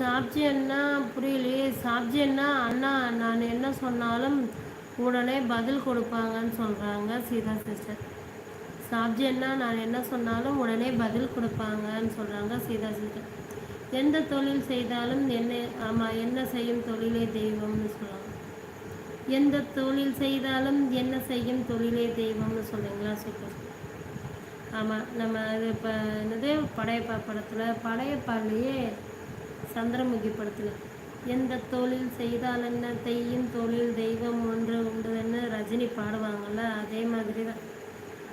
சாப்ஜின்னா புரியலையே சாப்ஜின்னா அண்ணா நான் என்ன சொன்னாலும் உடனே பதில் கொடுப்பாங்கன்னு சொல்கிறாங்க சீதா சிஸ்டர் சாப்ஜின்னா நான் என்ன சொன்னாலும் உடனே பதில் கொடுப்பாங்கன்னு சொல்கிறாங்க சீதா சிஸ்டர் எந்த தொழில் செய்தாலும் என்ன ஆமாம் என்ன செய்யும் தொழிலே தெய்வம்னு சொல்லுவாங்க எந்த தொழில் செய்தாலும் என்ன செய்யும் தொழிலே தெய்வம்னு சொல்லுங்களா சூப்பர் ஆமாம் நம்ம இது இப்போ என்னது படையப்பா படத்தில் படையப்பாலேயே சந்திரமுகி படத்தில் எந்த தொழில் செய்தால் என்ன? தெய்யும் தொழில் தெய்வம் ஒன்று உண்டுன்னு ரஜினி பாடுவாங்கள்ல அதே மாதிரி தான்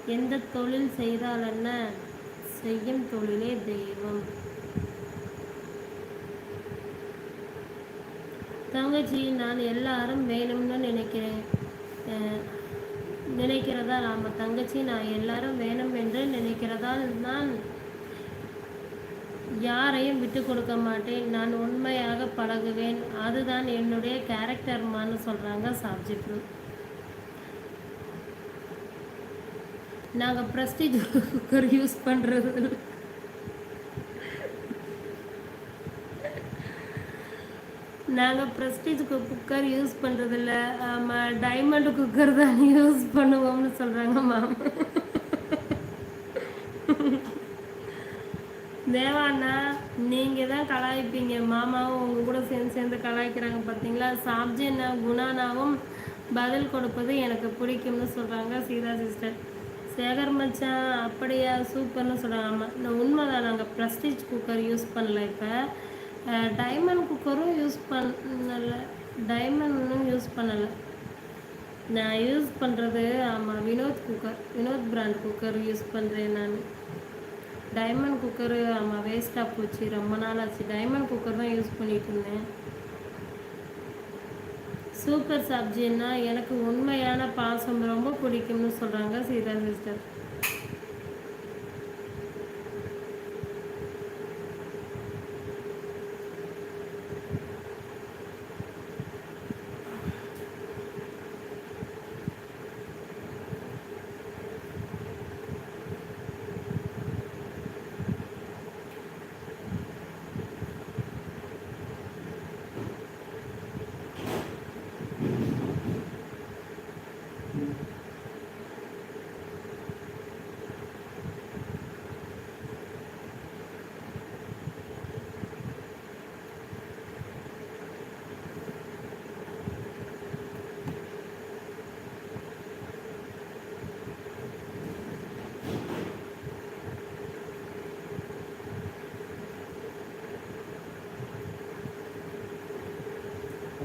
எந்த தொழில் செய்தால் என்ன? செய்யும் தொழிலே தெய்வம். தங்கச்சி நான் எல்லாரும் வேணும்னு நினைக்கிறேன் அஹ் நினைக்கிறதா? ஆமாம் தங்கச்சி நான் எல்லாரும் வேணும் என்று நினைக்கிறதால் நான் யாரையும் விட்டு கொடுக்க மாட்டேன். நான் உண்மையாக பழகுவேன். அதுதான் என்னுடைய கேரக்டர்மான்னு சொல்கிறாங்க சாப்ஜிப்ரு நாங்கள் ப்ரெஸ்டீஜ் குக்கர் யூஸ் பண்ணுறது நாங்கள் ப்ரெஸ்டீஜ் குக்கர் யூஸ் பண்ணுறதில்ல ஆமாம் டைமண்ட் குக்கர் தான் யூஸ் பண்ணுவோம்னு சொல்கிறாங்க மாமா தேவாண்ணா நீங்கள் தான் கலாய்ப்பீங்க. மாமாவும் உங்கள் கூட சேர்ந்து சேர்ந்து கலாய்க்கிறாங்க பார்த்தீங்களா சாப்ஜின்னா குணானாவும் பதில் கொடுப்பது எனக்கு பிடிக்கும்னு சொல்கிறாங்க சீதா சிஸ்டர் சேகர் மச்சான் அப்படியா சூப்பர்னு சொல்கிறாங்க ஆமாம் நான் உண்மைதான். நாங்கள் ப்ரெஸ்டீஜ் குக்கர் யூஸ் பண்ணல இப்போ. டைமண்ட் குக்கரும் யூஸ் பண்ணல. டைமண்டும் யூஸ் பண்ணலை. நான் யூஸ் பண்ணுறது ஆமாம் Vinod cooker Vinod brand cooker use பண்ணுறேன் நான். டைமண்ட் குக்கரு ஆமாம் வேஸ்ட்டாக போச்சு ரொம்ப நாள் ஆச்சு டைமண்ட் குக்கர் தான் யூஸ் பண்ணிட்டு இருந்தேன். சூப்பர் சப்ஜின்னா எனக்கு உண்மையான பாசம் ரொம்ப பிடிக்கும்னு சொல்கிறாங்க சீதா சிஸ்டர்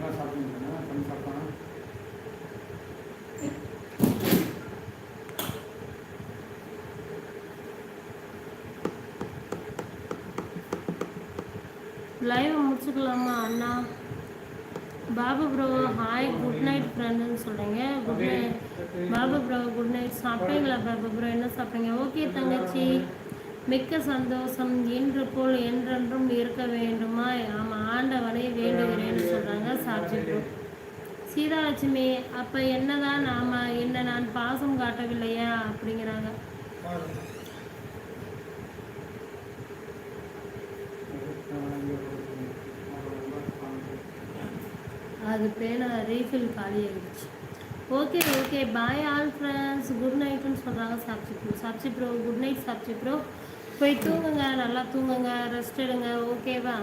நல்லா சாப்பிட்டுருக்கேன் பண்ணி சாப்பிட்டானா லைவ் முடிச்சுக்கலாமா அண்ணா? Babu bro hi good night ஃப்ரெண்டுன்னு சொல்கிறீங்க good night Babu bro good night சாப்பிட்டீங்களா பாபு ப்ரோ என்ன சாப்பிட்டீங்க? ஓகே தங்கச்சி. மிக்க சந்தோஷம் இன்று போல் என்றென்றும் இருக்க வேண்டுமா? ஆமாம் ஆண்டவனை வேண்டுகிறேன்னு சொல்கிறாங்க சாட்சி ப்ரோ சீதாலட்சுமி அப்போ என்னதான் நாம என்ன நான் பாசம் காட்டவில்லையா? அப்படிங்கிறாங்க. அது பேன ரீஃபில் காலி ஆயிடுச்சு okay. Okay bye all friends good நைட்டுன்னு சொல்கிறாங்க சாப்சி ப்ரோ சாப்சி ப்ரோ குட் நைட் சாப்சி ப்ரோ போய் தூங்குங்க நல்லா தூங்குங்க ரெஸ்ட் எடுங்க ஓகேவா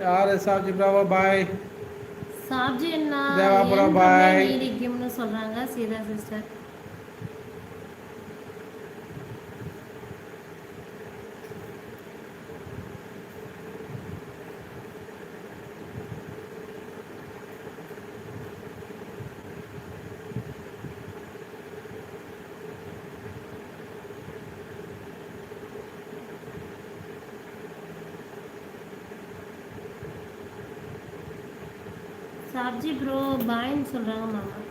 யார்? சாப்பிட்டு ப்ராவோ பாய் சாப்ஜி என்ன தேவா bro, என்றுமே bye. நீடிக்கும்னு சொல்கிறாங்க சீதா சிஸ்டர் சாப்ஜி ப்ரோ பாய்ன்னு சொல்கிறாங்க மாமா.